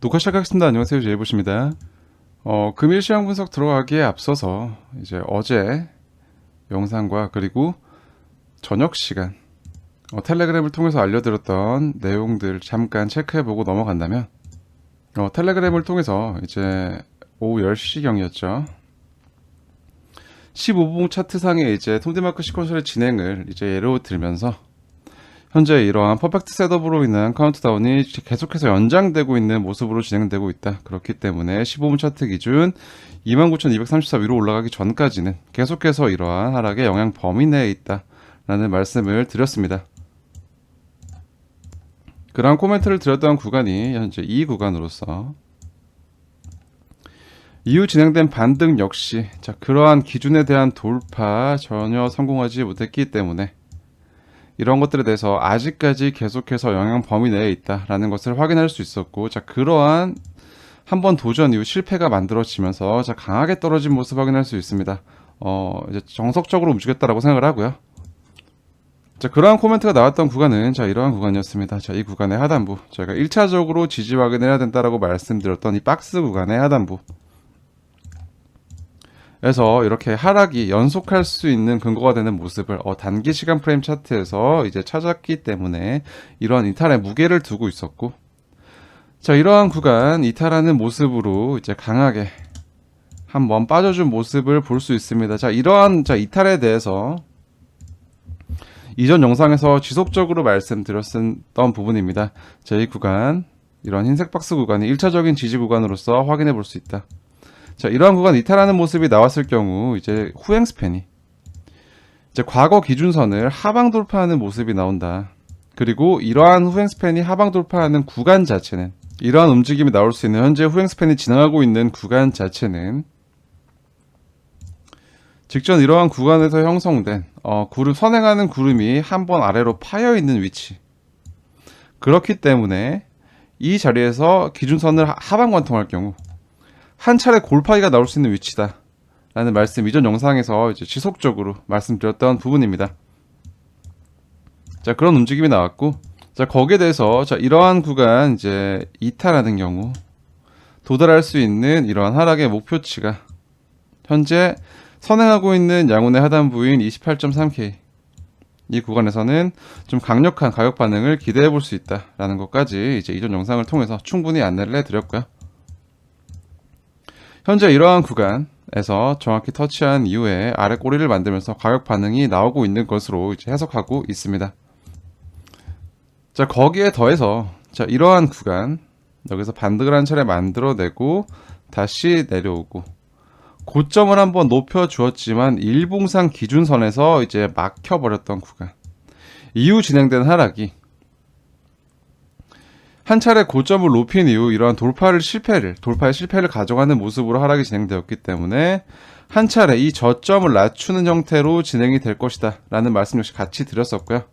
녹화 시작하겠습니다. 안녕하세요. 제이보십니다. 어, 금일 시황 분석 들어가기에 앞서서 이제 어제 영상과 그리고 저녁 시간 어, 텔레그램을 통해서 알려드렸던 내용들 잠깐 체크해보고 넘어간다면 어, 텔레그램을 통해서 이제 오후 10시경이었죠. 15분 차트상에 이제 톰디마크 시퀀셜의 진행을 이제 예로 들면서 현재 이러한 퍼펙트 셋업으로 인한 카운트다운이 계속해서 연장되고 있는 모습으로 진행되고 있다. 그렇기 때문에 15분 차트 기준 29,234 위로 올라가기 전까지는 계속해서 이러한 하락의 영향 범위 내에 있다. 라는 말씀을 드렸습니다. 그러한 코멘트를 드렸던 구간이 현재 이 구간으로서 이후 진행된 반등 역시 자 그러한 기준에 대한 돌파 전혀 성공하지 못했기 때문에 이런 것들에 대해서 아직까지 계속해서 영향 범위 내에 있다라는 것을 확인할 수 있었고, 자, 그러한 한 번 도전 이후 실패가 만들어지면서 자, 강하게 떨어진 모습 확인할 수 있습니다. 어, 이제 정석적으로 움직였다라고 생각을 하고요. 자, 그러한 코멘트가 나왔던 구간은 자, 이러한 구간이었습니다. 자, 이 구간의 하단부. 저희가 1차적으로 지지 확인을 해야 된다라고 말씀드렸던 이 박스 구간의 하단부. 에서 이렇게 하락이 연속할 수 있는 근거가 되는 모습을 어, 단기 시간 프레임 차트에서 이제 찾았기 때문에 이러한 이탈의 무게를 두고 있었고 자 이러한 구간 이탈하는 모습으로 이제 강하게 한번 빠져준 모습을 볼 수 있습니다. 자 이러한 자 이탈에 대해서 이전 영상에서 지속적으로 말씀드렸던 부분입니다. 자이 구간 이런 흰색 박스 구간이 1차적인 지지 구간으로서 확인해 볼 수 있다. 자, 이러한 구간 이탈하는 모습이 나왔을 경우 이제 후행 스팬이 이제 과거 기준선을 하방 돌파하는 모습이 나온다. 그리고 이러한 후행 스팬이 하방 돌파하는 구간 자체는 이러한 움직임이 나올 수 있는 현재 후행 스팬이 진행하고 있는 구간 자체는 직전 이러한 구간에서 형성된 어, 구름 선행하는 구름이 한 번 아래로 파여 있는 위치. 그렇기 때문에 이 자리에서 기준선을 하방 관통할 경우 한 차례 골파기가 나올 수 있는 위치다. 라는 말씀 이전 영상에서 이제 지속적으로 말씀드렸던 부분입니다. 자, 그런 움직임이 나왔고, 자, 거기에 대해서, 자, 이러한 구간 이제 이탈하는 경우, 도달할 수 있는 이러한 하락의 목표치가, 현재 선행하고 있는 양운의 하단부인 28.3K. 이 구간에서는 좀 강력한 가격 반응을 기대해 볼 수 있다라는 것까지 이제 이전 영상을 통해서 충분히 안내를 해드렸고요. 현재 이러한 구간에서 정확히 터치한 이후에 아래 꼬리를 만들면서 가격 반응이 나오고 있는 것으로 해석하고 있습니다. 자, 거기에 더해서 자, 이러한 구간 여기서 반등을 한 차례 만들어내고 다시 내려오고 고점을 한번 높여 주었지만 일봉상 기준선에서 이제 막혀 버렸던 구간. 이후 진행된 하락이 한 차례 고점을 높인 이후 이러한 돌파를 실패를 돌파의 실패를 가져가는 모습으로 하락이 진행되었기 때문에 한 차례 이 저점을 낮추는 형태로 진행이 될 것이다 라는 말씀 역시 같이 드렸었고요.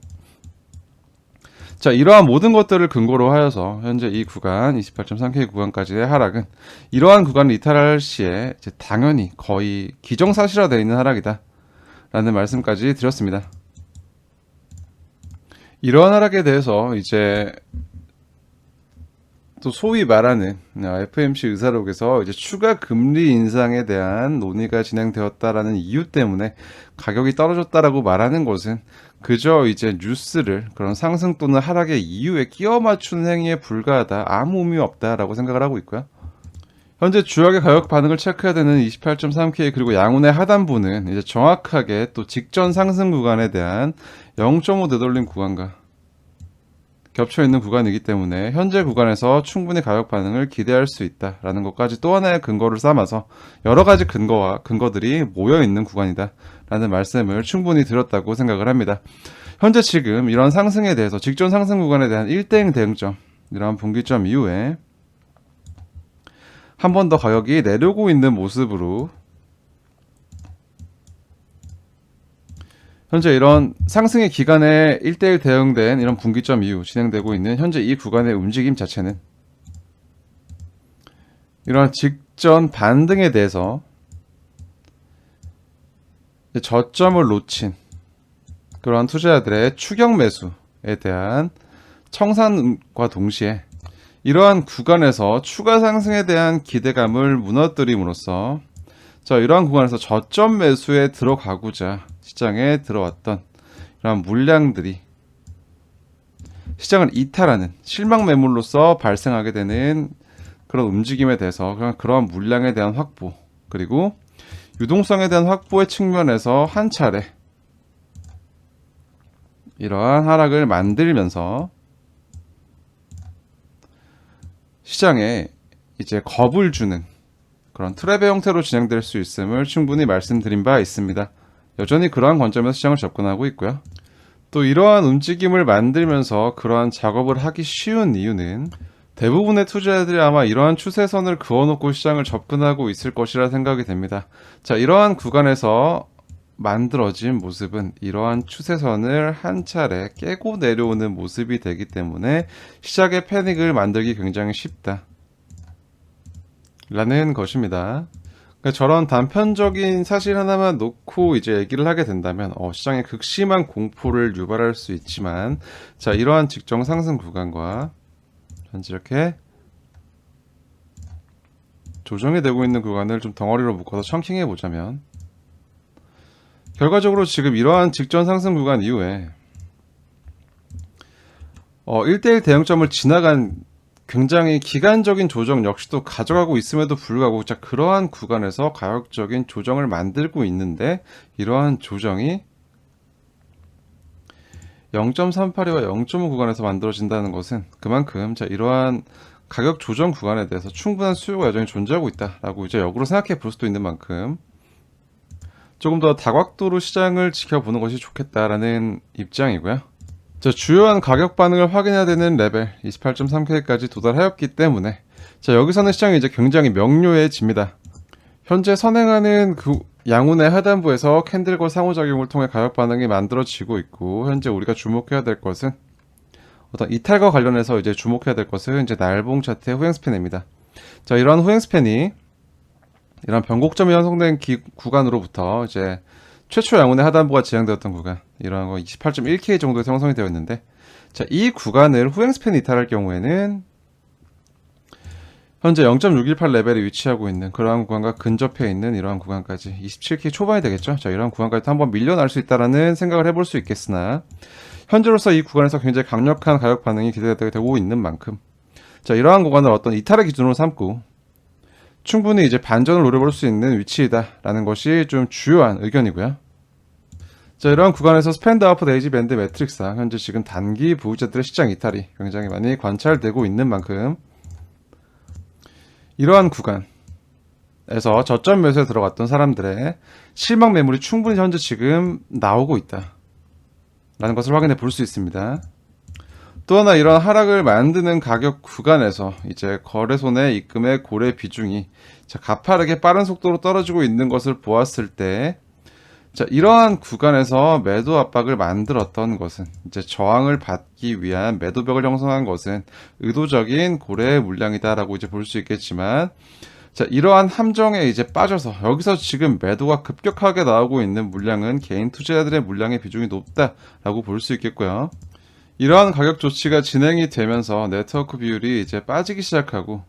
자, 이러한 모든 것들을 근거로 하여서 현재 이 구간 28.3K 구간까지의 하락은 이러한 구간을 이탈할 시에 당연히 거의 기정사실화되어 있는 하락이다. 라는 말씀까지 드렸습니다. 이러한 하락에 대해서 이제 또 소위 말하는 FMC 의사록에서 이제 추가 금리 인상에 대한 논의가 진행되었다라는 이유 때문에 가격이 떨어졌다라고 말하는 것은 그저 이제 뉴스를 그런 상승 또는 하락의 이유에 끼워 맞추는 행위에 불과하다 아무 의미 없다라고 생각을 하고 있고요. 현재 주역의 가격 반응을 체크해야 되는 28.3K 그리고 양운의 하단부는 이제 정확하게 또 직전 상승 구간에 대한 0.5 되돌림 구간과 겹쳐 있는 구간이기 때문에 현재 구간에서 충분히 가격 반응을 기대할 수 있다라는 것까지 또 하나의 근거를 삼아서 여러 가지 근거와 근거들이 모여 있는 구간이다라는 말씀을 충분히 드렸다고 생각을 합니다. 현재 지금 이런 상승에 대해서 직전 상승 구간에 대한 1대응 대응점 이러한 분기점 이후에 한 번 더 가격이 내려오고 있는 모습으로 현재 이런 상승의 기간에 1대1 대응된 이런 분기점 이후 진행되고 있는 현재 이 구간의 움직임 자체는 이러한 직전 반등에 대해서 저점을 놓친 그러한 투자자들의 추격 매수에 대한 청산과 동시에 이러한 구간에서 추가 상승에 대한 기대감을 무너뜨림으로써 자 이러한 구간에서 저점 매수에 들어가고자 시장에 들어왔던 이러한 물량들이 시장을 이탈하는 실망 매물로서 발생하게 되는 그런 움직임에 대해서 그런 그러한 물량에 대한 확보 그리고 유동성에 대한 확보의 측면에서 한 차례 이러한 하락을 만들면서 시장에 이제 겁을 주는 그런 트랩의 형태로 진행될 수 있음을 충분히 말씀드린 바 있습니다. 여전히 그러한 관점에서 시장을 접근하고 있고요. 또 이러한 움직임을 만들면서 그러한 작업을 하기 쉬운 이유는 대부분의 투자자들이 아마 이러한 추세선을 그어놓고 시장을 접근하고 있을 것이라 생각이 됩니다. 자, 이러한 구간에서 만들어진 모습은 이러한 추세선을 한 차례 깨고 내려오는 모습이 되기 때문에 시작의 패닉을 만들기 굉장히 쉽다. 라는 것입니다. 그러니까 저런 단편적인 사실 하나만 놓고 이제 얘기를 하게 된다면 어, 시장에 극심한 공포를 유발할 수 있지만 자 이러한 직정 상승 구간과 현재 이렇게 조정이 되고 있는 구간을 좀 덩어리로 묶어서 청킹해 보자면 결과적으로 지금 이러한 직전 상승 구간 이후에 어, 1대1 대응점을 지나간 굉장히 기간적인 조정 역시도 가져가고 있음에도 불구하고 자 그러한 구간에서 가격적인 조정을 만들고 있는데 이러한 조정이 0.38이와 0.5 구간에서 만들어진다는 것은 그만큼 자 이러한 가격 조정 구간에 대해서 충분한 수요가 여전히 존재하고 있다라고 이제 역으로 생각해 볼 수도 있는 만큼 조금 더 다각도로 시장을 지켜보는 것이 좋겠다라는 입장이고요. 자, 주요한 가격 반응을 확인해야 되는 레벨 28.3K까지 도달하였기 때문에 자, 여기서는 시장이 이제 굉장히 명료해집니다. 현재 선행하는 그 양운의 하단부에서 캔들과 상호작용을 통해 가격 반응이 만들어지고 있고 현재 우리가 주목해야 될 것은 어떤 이탈과 관련해서 이제 주목해야 될 것은 이제 날봉 차트의 후행 스팬입니다. 자, 이러한 후행 스팬이 이런 변곡점이 형성된 기, 구간으로부터 이제 최초 양운의 하단부가 지향되었던 구간 이러한 거 28.1K 정도에서 형성이 되어 있는데 자, 이 구간을 후행 스팬이 이탈할 경우에는 현재 0.618 레벨에 위치하고 있는 그러한 구간과 근접해 있는 이러한 구간까지 27K 초반이 되겠죠. 자, 이러한 구간까지 한번 밀려날 수 있다라는 생각을 해볼 수 있겠으나 현재로서 이 구간에서 굉장히 강력한 가격 반응이 기대되고 있는 만큼 자, 이러한 구간을 어떤 이탈의 기준으로 삼고 충분히 이제 반전을 노려볼 수 있는 위치이다라는 것이 좀 주요한 의견이고요. 자, 이러한 구간에서 스펜드 아웃 에이지 밴드 매트릭스상 현재 지금 단기 보유자들의 시장 이탈이 굉장히 많이 관찰되고 있는 만큼 이러한 구간에서 저점 매수에 들어갔던 사람들의 실망 매물이 충분히 현재 지금 나오고 있다. 라는 것을 확인해 볼 수 있습니다. 또 하나 이런 하락을 만드는 가격 구간에서 이제 거래소 내 입금의 고래 비중이 자, 가파르게 빠른 속도로 떨어지고 있는 것을 보았을 때 자, 이러한 구간에서 매도 압박을 만들었던 것은 이제 저항을 받기 위한 매도벽을 형성한 것은 의도적인 고래의 물량이다라고 이제 볼 수 있겠지만 자, 이러한 함정에 이제 빠져서 여기서 지금 매도가 급격하게 나오고 있는 물량은 개인 투자자들의 물량의 비중이 높다라고 볼 수 있겠고요. 이러한 가격 조치가 진행이 되면서 네트워크 비율이 이제 빠지기 시작하고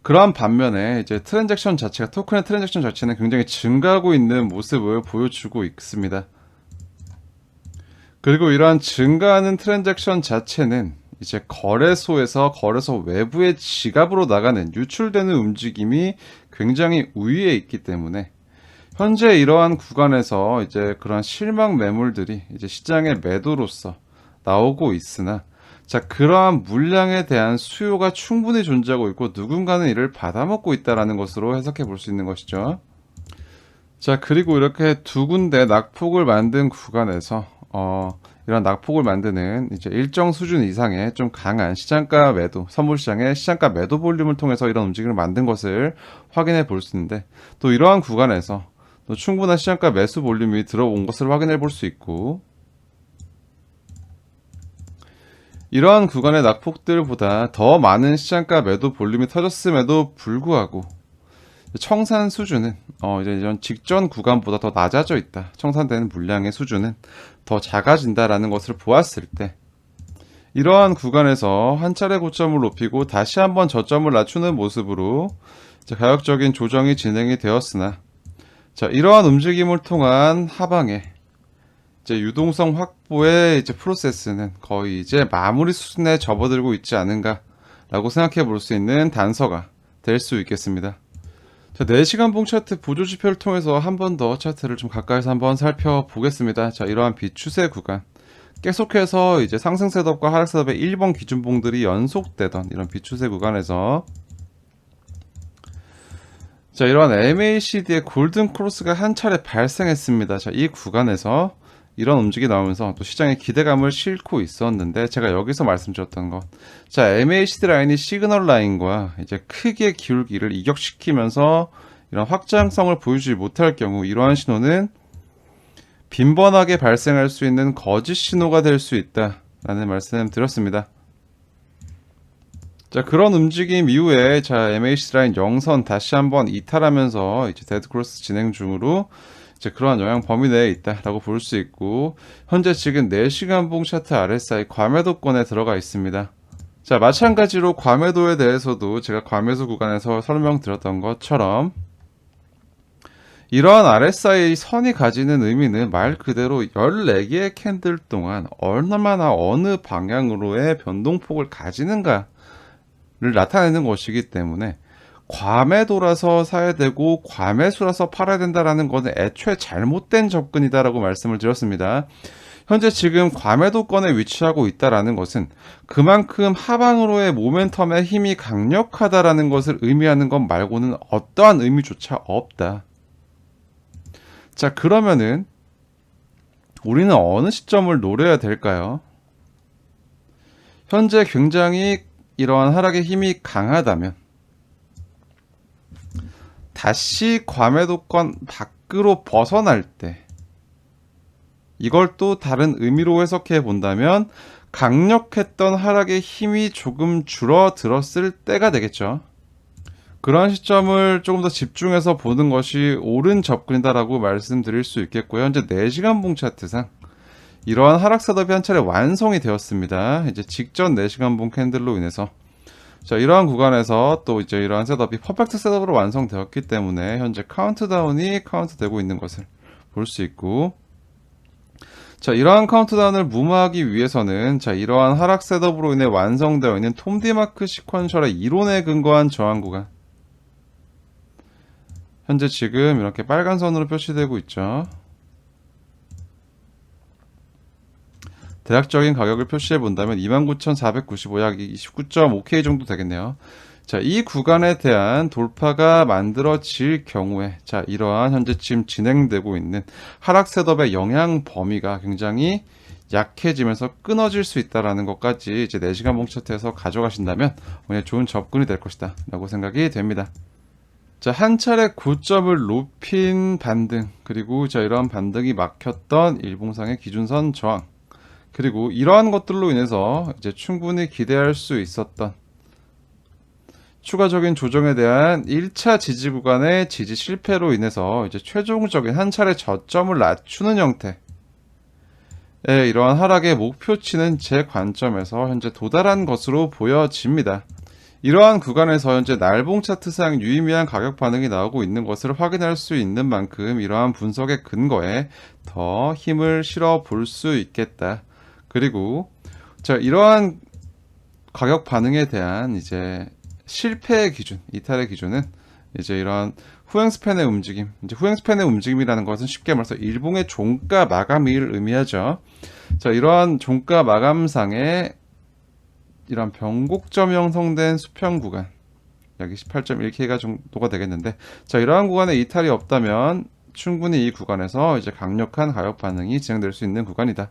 그러한 반면에 이제 트랜잭션 자체가 토큰의 트랜잭션 자체는 굉장히 증가하고 있는 모습을 보여주고 있습니다. 그리고 이러한 증가하는 트랜잭션 자체는 이제 거래소에서 거래소 외부의 지갑으로 나가는 유출되는 움직임이 굉장히 우위에 있기 때문에 현재 이러한 구간에서 이제 그런 실망 매물들이 이제 시장의 매도로서 나오고 있으나 자 그러한 물량에 대한 수요가 충분히 존재하고 있고 누군가는 이를 받아먹고 있다라는 것으로 해석해 볼 수 있는 것이죠. 자 그리고 이렇게 두 군데 낙폭을 만든 구간에서 어, 이런 낙폭을 만드는 이제 일정 수준 이상의 좀 강한 시장가 매도, 선물 시장의 시장가 매도 볼륨을 통해서 이런 움직임을 만든 것을 확인해 볼 수 있는데 또 이러한 구간에서 또 충분한 시장가 매수 볼륨이 들어온 것을 확인해 볼 수 있고 이러한 구간의 낙폭들보다 더 많은 시장가 매도 볼륨이 터졌음에도 불구하고 청산 수준은 어 이제 이런 직전 구간보다 더 낮아져 있다. 청산되는 물량의 수준은 더 작아진다라는 것을 보았을 때 이러한 구간에서 한 차례 고점을 높이고 다시 한번 저점을 낮추는 모습으로 가격적인 조정이 진행이 되었으나 자 이러한 움직임을 통한 하방에 이제 유동성 확보의 이제 프로세스는 거의 이제 마무리 수준에 접어들고 있지 않은가라고 생각해 볼 수 있는 단서가 될 수 있겠습니다. 자, 4시간 봉 차트 보조 지표를 통해서 한 번 더 차트를 좀 가까이서 한번 살펴보겠습니다. 자, 이러한 비추세 구간. 계속해서 이제 상승 셋업과 하락 셋업의 1번 기준봉들이 연속되던 이런 비추세 구간에서 자, 이러한 MACD의 골든 크로스가 한 차례 발생했습니다. 자, 이 구간에서 이런 움직임이 나오면서 또 시장에 기대감을 싣고 있었는데 제가 여기서 말씀드렸던 것. 자, MACD 라인이 시그널 라인과 이제 크게 기울기를 이격시키면서 이런 확장성을 보여주지 못할 경우 이러한 신호는 빈번하게 발생할 수 있는 거짓 신호가 될 수 있다라는 말씀 드렸습니다. 자 그런 움직임 이후에 자 MACD 라인 영선 다시 한번 이탈하면서 이제 데드 크로스 진행 중으로 이제 그러한 영향 범위 내에 있다라고 볼 수 있고 현재 지금 4시간 봉 차트 RSI 과매도권에 들어가 있습니다. 자 마찬가지로 과매도에 대해서도 제가 과매수 구간에서 설명드렸던 것처럼 이러한 RSI 선이 가지는 의미는 말 그대로 14개의 캔들 동안 얼마나 어느 방향으로의 변동폭을 가지는가를 나타내는 것이기 때문에 과매도라서 사야 되고 과매수라서 팔아야 된다라는 것은 애초에 잘못된 접근이다라고 말씀을 드렸습니다. 현재 지금 과매도권에 위치하고 있다라는 것은 그만큼 하방으로의 모멘텀의 힘이 강력하다라는 것을 의미하는 것 말고는 어떠한 의미조차 없다. 자, 그러면은 우리는 어느 시점을 노려야 될까요? 현재 굉장히 이러한 하락의 힘이 강하다면 다시 과매도권 밖으로 벗어날 때 이걸 또 다른 의미로 해석해 본다면 강력했던 하락의 힘이 조금 줄어들었을 때가 되겠죠. 그러한 시점을 조금 더 집중해서 보는 것이 옳은 접근이다라고 말씀드릴 수 있겠고요. 현재 4시간 봉 차트상 이러한 하락 셋업이 한 차례 완성이 되었습니다. 이제 직전 4시간 봉 캔들로 인해서 자, 이러한 구간에서 또 이제 이러한 셋업이 퍼펙트 셋업으로 완성되었기 때문에 현재 카운트다운이 카운트되고 있는 것을 볼 수 있고 자, 이러한 카운트다운을 무마하기 위해서는 자, 이러한 하락 셋업으로 인해 완성되어 있는 톰디마크 시퀀셜의 이론에 근거한 저항 구간 현재 지금 이렇게 빨간 선으로 표시되고 있죠. 대략적인 가격을 표시해 본다면 29,495, 약 29.5K 정도 되겠네요. 자, 이 구간에 대한 돌파가 만들어질 경우에, 자, 이러한 현재 지금 진행되고 있는 하락 셋업의 영향 범위가 굉장히 약해지면서 끊어질 수 있다라는 것까지 이제 4시간 봉 차트에서 가져가신다면 오늘 좋은 접근이 될 것이다 라고 생각이 됩니다. 자, 한 차례 고점을 높인 반등, 그리고 자, 이러한 반등이 막혔던 일봉상의 기준선 저항, 그리고 이러한 것들로 인해서 이제 충분히 기대할 수 있었던 추가적인 조정에 대한 1차 지지 구간의 지지 실패로 인해서 이제 최종적인 한 차례 저점을 낮추는 형태. 의 이러한 하락의 목표치는 제 관점에서 현재 도달한 것으로 보여집니다. 이러한 구간에서 현재 날봉 차트상 유의미한 가격 반응이 나오고 있는 것을 확인할 수 있는 만큼 이러한 분석의 근거에 더 힘을 실어 볼 수 있겠다. 그리고 자 이러한 가격 반응에 대한 이제 실패의 기준, 이탈의 기준은 이제 이러한 후행 스팬의 움직임, 이제 후행 스팬의 움직임이라는 것은 쉽게 말해서 일봉의 종가 마감일을 의미하죠. 자, 이러한 종가 마감상의 이러한 변곡점 형성된 수평 구간, 약 28.1K가 정도가 되겠는데, 자, 이러한 구간에 이탈이 없다면 충분히 이 구간에서 이제 강력한 가격 반응이 진행될 수 있는 구간이다.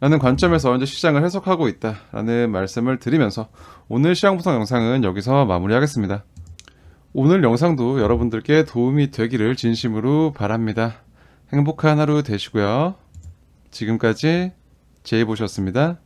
라는 관점에서 이제 시장을 해석하고 있다라는 말씀을 드리면서 오늘 시장 분석 영상은 여기서 마무리하겠습니다. 오늘 영상도 여러분들께 도움이 되기를 진심으로 바랍니다. 행복한 하루 되시고요. 지금까지 제이보셨습니다.